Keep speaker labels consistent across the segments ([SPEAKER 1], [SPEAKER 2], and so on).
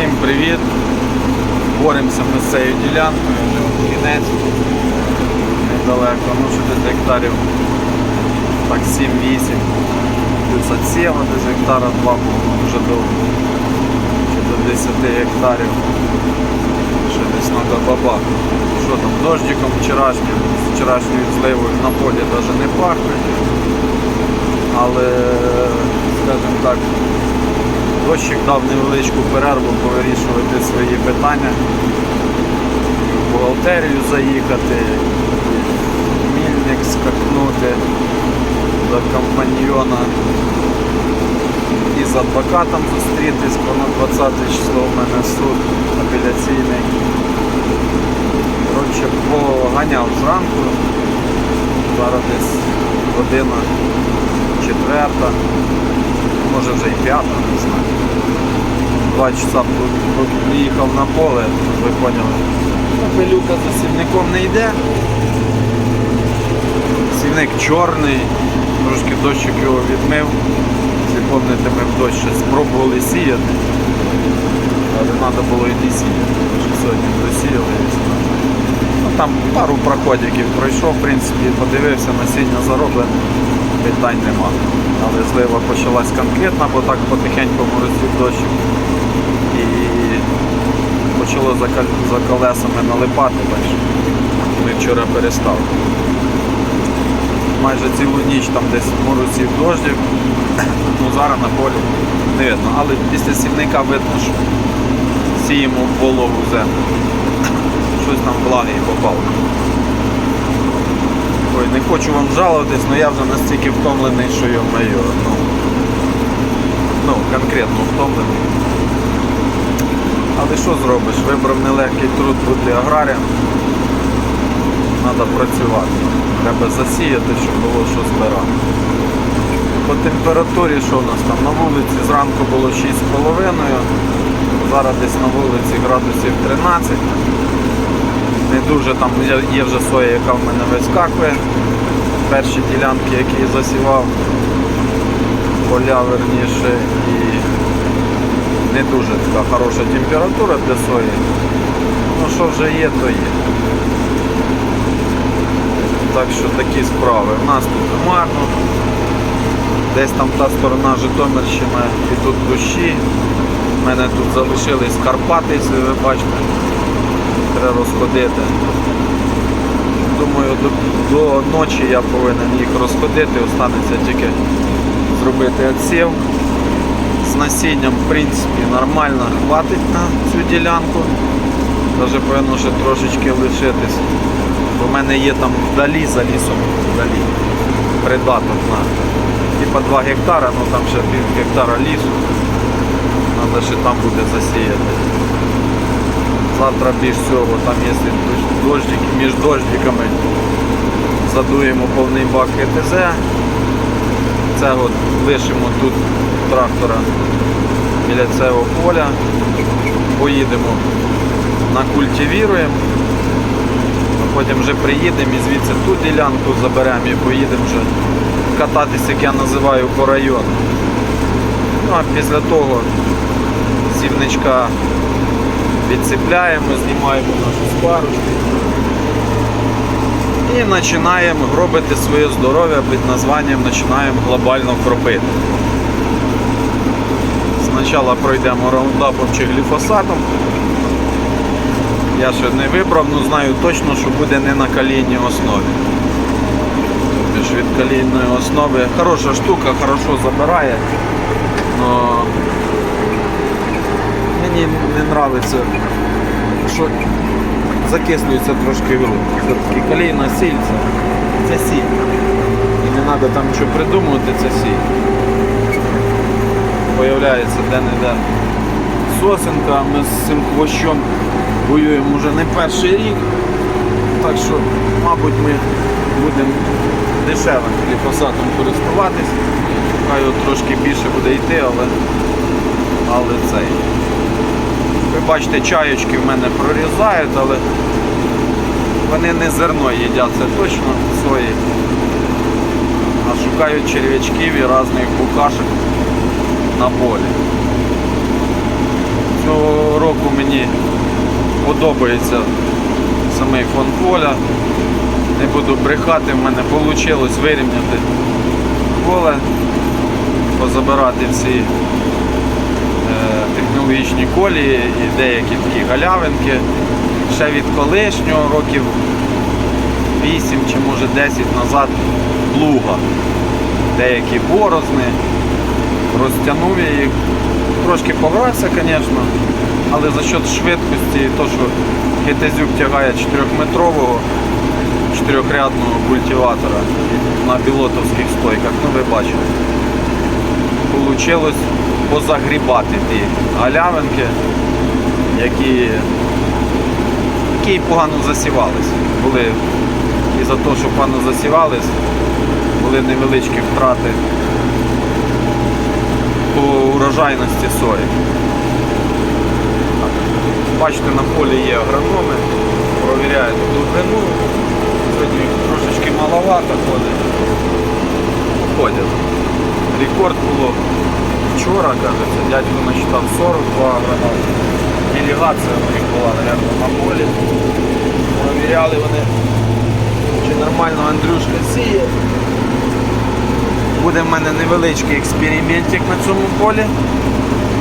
[SPEAKER 1] Всім привіт! Боремося ми з цією ділянкою, вже от кінець недалеко, ну що десь гектарів так 7-8. Плюс отсєва десь гектара 2 було дуже довго. До 10 гектарів. Ще десь треба баба. Що там, дождиком вчорашнім, з вчорашньою зливою на полі навіть не пахне. Але, скажімо так, Дощик дав невеличку перерву повирішувати свої питання, в бухгалтерію заїхати, мільник скакнути до компаньйона і з адвокатом зустрітись, бо на 20 число в мене суд апеляційний. Коротше, поганяв зранку, зараз десь година четверта, може вже і п'ята, не знаю. Два часа приїхав на поле, ви поняли. Ну, Пилюка за сівником не йде. Сівник чорний, трошки дощик його відмив. Пам'ятаєте, ми в дощ ще спробували сіяти. Але треба було і не сіяти. Сьогодні досіяли. Ну, там пару проходиків пройшов, в принципі, подивився, насіння зароблене, питань нема. Але злива почалась конкретно, бо так потихеньку морозив дощ. І почало за, кол- за колесами налипати, так ми вчора перестали. Майже цілу ніч там десь морозів дождів, ну зараз на полі не видно. Але після сівника видно, що сіємо в вологу землю. Щось там влаги і попало. Ой, не хочу вам жалуватись, але я вже настільки втомлений, що йо моє. Ну, ну, конкретно втомлений. Але що зробиш? Вибрав нелегкий труд бути аграрієм. Треба працювати. Треба засіяти, щоб було що збирати. По температурі що у нас там? На вулиці зранку було 6,5. Зараз десь на вулиці градусів 13. Не дуже там є- вже соя, яка в мене вискакує. Перші ділянки, які засівав, поля верніше і не дуже така хороша температура для сої. Ну що вже є, то є. Так що такі справи. У нас тут хмарно. Десь там та сторона Житомирщина і тут дощі. У мене тут залишились Карпати, якщо ви бачите. Треба розходити. Думаю, до, до ночі я повинен їх розходити, останеться тільки зробити отсів. З насінням, в принципі, нормально хватить на цю ділянку. Навіть повинно ще трошечки лишитись. В мене є там вдалі за лісом, вдалі, придаток на типа 2 гектара, ну там ще пів гектара лісу. Треба ще там буде засіяти. Завтра більш всього, там дощ- дождики, між дождиками задуємо повний бак ГТЗ. Це от лишимо тут трактора біля цього поля. Поїдемо накультивіруємо. А Потім вже приїдемо і звідси ту ділянку заберемо і поїдемо вже кататися, як я називаю, по району. Ну а після того сівничка відцепляємо, знімаємо нашу спарочку і починаємо робити своє здоров'я під названням починаємо глобально кропити. Спочатку пройдемо раундапом чи гліфосатом. Я ще не вибрав, але знаю точно, що буде не на калійній основі. Тобто від калійної основи хороша штука, хорошо забирає. Но мені не подобається, що закислюється трошки груд. Все-таки калійна сіль це сіль. І не треба там нічого придумувати, це сіль. Появляється де-не-де сосенка, ми з цим хвощом воюємо вже не перший рік. Так що, мабуть, ми будемо дешевим гліфосатом користуватись. Хай от трошки більше буде йти, але, але цей. Бачите, чаєчки в мене прорізають, але вони не зерно їдять, це точно свої. А шукають черв'ячків і різних букашок на полі. Цього ділянку мені подобається самий фон поля. Не буду брехати, в мене вийшло вирівняти поле, позабирати всі е, колії і деякі такі галявинки. Ще від колишнього років 8 чи може 10 назад плуга. Деякі борозни. Розтягнув я їх. Трошки поврався, звісно, але за счет швидкості і то, що Гетезюк тягає 4-метрового чотирьохрядного культиватора на білотовських стойках, ну ви бачите. Получилось позагрібати ті галявинки, які, які погано засівались. Були і за те, що погано засівались, були невеличкі втрати по урожайності сої. Бачите, на полі є агрономи, провіряють глибину. Сьогодні трошечки маловато ходить. Ходять. Рекорд було вчора, кажеться, дядько насчитав 42 агрономи. Делегація у них була, мабуть, на полі. Провіряли вони, чи нормально Андрюшка сіє. Буде в мене невеличкий експериментик на цьому полі.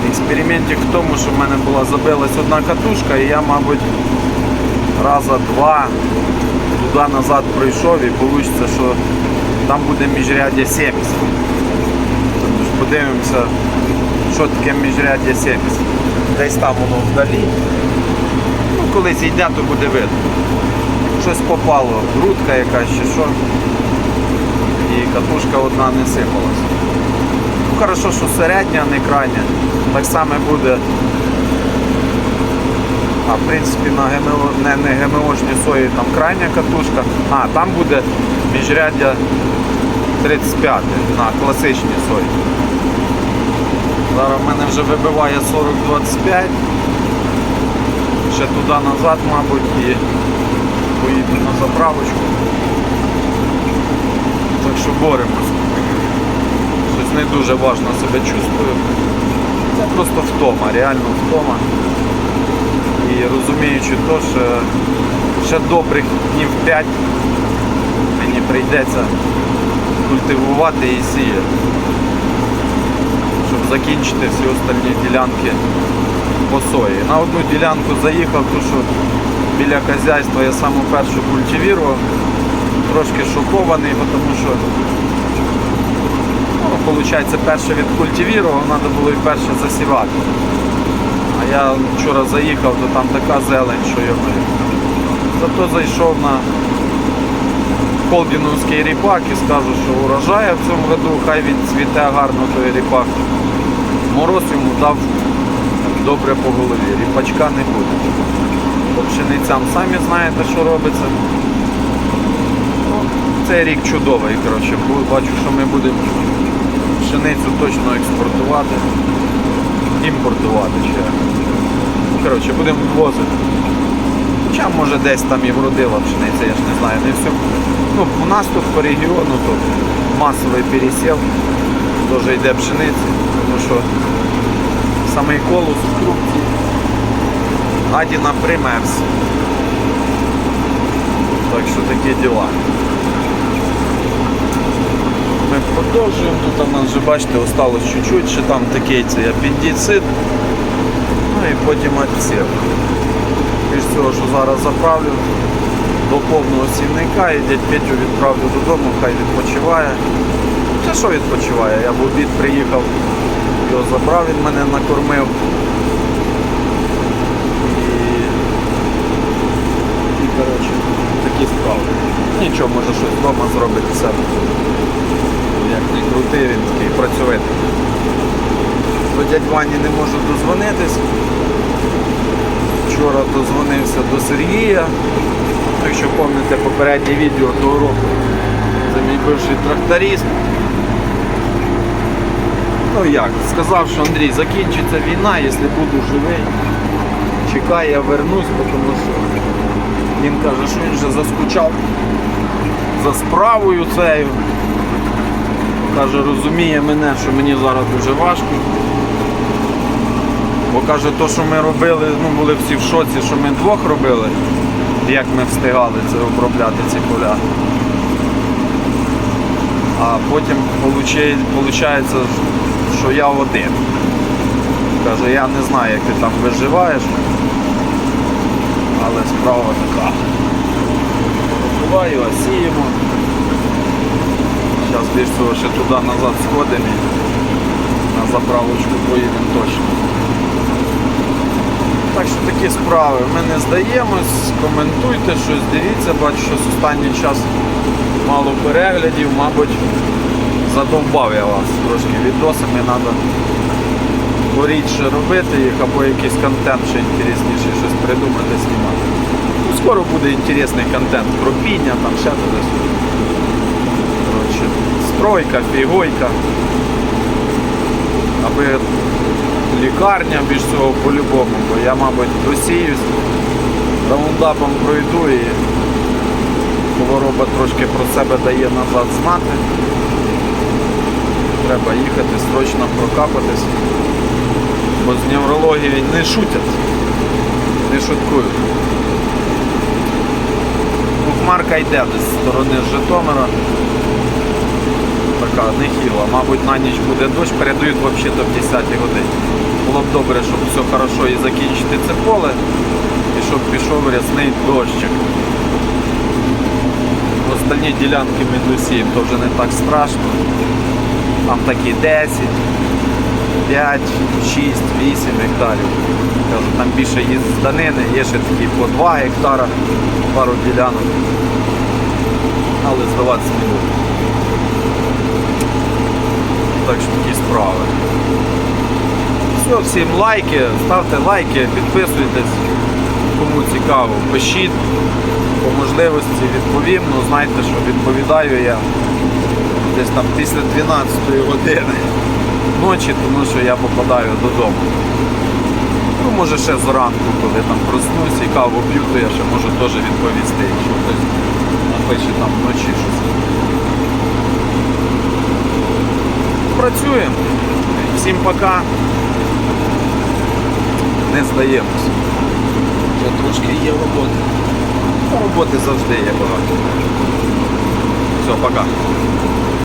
[SPEAKER 1] Експериментик в тому, що в мене була забилась одна катушка, і я, мабуть, раза два туди-назад пройшов і вийде, що там буде міжряддя 70. Тож подивимося, що таке міжряддя 70. Десь там воно вдалі. Ну, колись йде, то буде видно. Щось попало, грудка якась чи що і катушка одна не сипалась. Ну, хорошо, що середня, а не крайня. Так само буде. А в принципі на ГМО, не, не ГМОшній сої там крайня катушка. А, там буде міжряддя 35 на класичній сої. Зараз в мене вже вибиває 40-25. Ще туди-назад, мабуть, і поїду на заправочку. Так що боремось. Щось не дуже важно себе чувствую. Це просто втома, реально втома. І розуміючи то, що ще добрих днів 5 мені прийдеться культивувати і сіяти. Щоб закінчити всі остальні ділянки по сої. На одну ділянку заїхав, тому що біля хазяйства я саму першу культивував трошки шокований, тому що ну, виходить, перше відкультивірував, треба було і перше засівати. А я вчора заїхав, то там така зелень, що я Зато зайшов на холдіновський ріпак і скажу, що урожає в цьому году, хай відцвіте гарно той ріпак. Мороз йому дав добре по голові, ріпачка не буде. Пшеницям самі знаєте, що робиться. Цей рік чудовий, коротше, бачу, що ми будемо пшеницю точно експортувати, імпортувати ще. Ну, Коротше, будемо ввозити. Хоча може десь там і вродила пшениця, я ж не знаю, не все. Ну, у нас тут по регіону тут масовий пересів, теж йде пшениця, тому що самий колос в трубці гадіна примерз. Так що такі діла. Ми продовжуємо. Тут у нас вже бачите, осталось чуть-чуть, ще там такий цей апендицит. Ну і потім отсів. Після цього, що зараз заправлю до повного сівника і дядь Петю відправлю додому, хай відпочиває. Це що відпочиває? Я в обід приїхав, його забрав, він мене накормив. І, коротше, такі справи. Нічого, може щось вдома зробити себе. Як не крутий, він такий працьовитий. До дядь Вані не можу дозвонитись. Вчора дозвонився до Сергія. Якщо пам'ятаєте попереднє відео того року, це мій бивший тракторист. Ну як, сказав, що Андрій, закінчиться війна, якщо буду живий. Чекай, я вернусь, тому що він каже, що він вже заскучав за справою цією. Каже, розуміє мене, що мені зараз дуже важко. Бо каже, то, що ми робили, ну були всі в шоці, що ми двох робили, як ми встигали це обробляти ці поля. А потім виходить, що я один. Каже, я не знаю, як ти там виживаєш, але справа така. Буваю, а сіємо. Зараз більш всього ще туди назад сходимо і на заправочку поїдемо точно. Так що такі справи. Ми не здаємось, коментуйте щось, дивіться, бачу, що з останній час мало переглядів, мабуть, задовбав я вас трошки відосами, треба порідше робити їх або якийсь контент ще інтересніший, щось придумати, знімати. Ну, скоро буде інтересний контент про піння, там ще туди. Коротше, стройка, фігойка. Аби лікарня більш цього по-любому, бо я, мабуть, досіюсь, раундапом пройду і хвороба трошки про себе дає назад знати. Треба їхати, срочно прокапатись. Бо з неврологією не шутять, не шуткують. Ну, Хмарка йде десь з сторони Житомира. Така нехіла. Мабуть, на ніч буде дощ, передають взагалі до 10 годині. Було б добре, щоб все хорошо і закінчити це поле, і щоб пішов рясний дощик. Остальні ділянки досіємо, то вже не так страшно. Там такі 10, 5, 6, 8 гектарів. Там більше є зданини, є ще такі по 2 гектара, пару ділянок. Але здаватися не буду. Так що такі справи. Все, всім лайки, ставте лайки, підписуйтесь, кому цікаво, пишіть по можливості відповім, ну знайте, що відповідаю я десь там після 12 години ночі, тому що я попадаю додому. Ну, може ще зранку, коли там проснусь і каву п'ю, то я ще можу теж відповісти, якщо хтось напише там вночі щось. Працюємо. Всім пока. Не здаємось. Ще трошки є роботи. Роботи завжди є багато. Все, пока.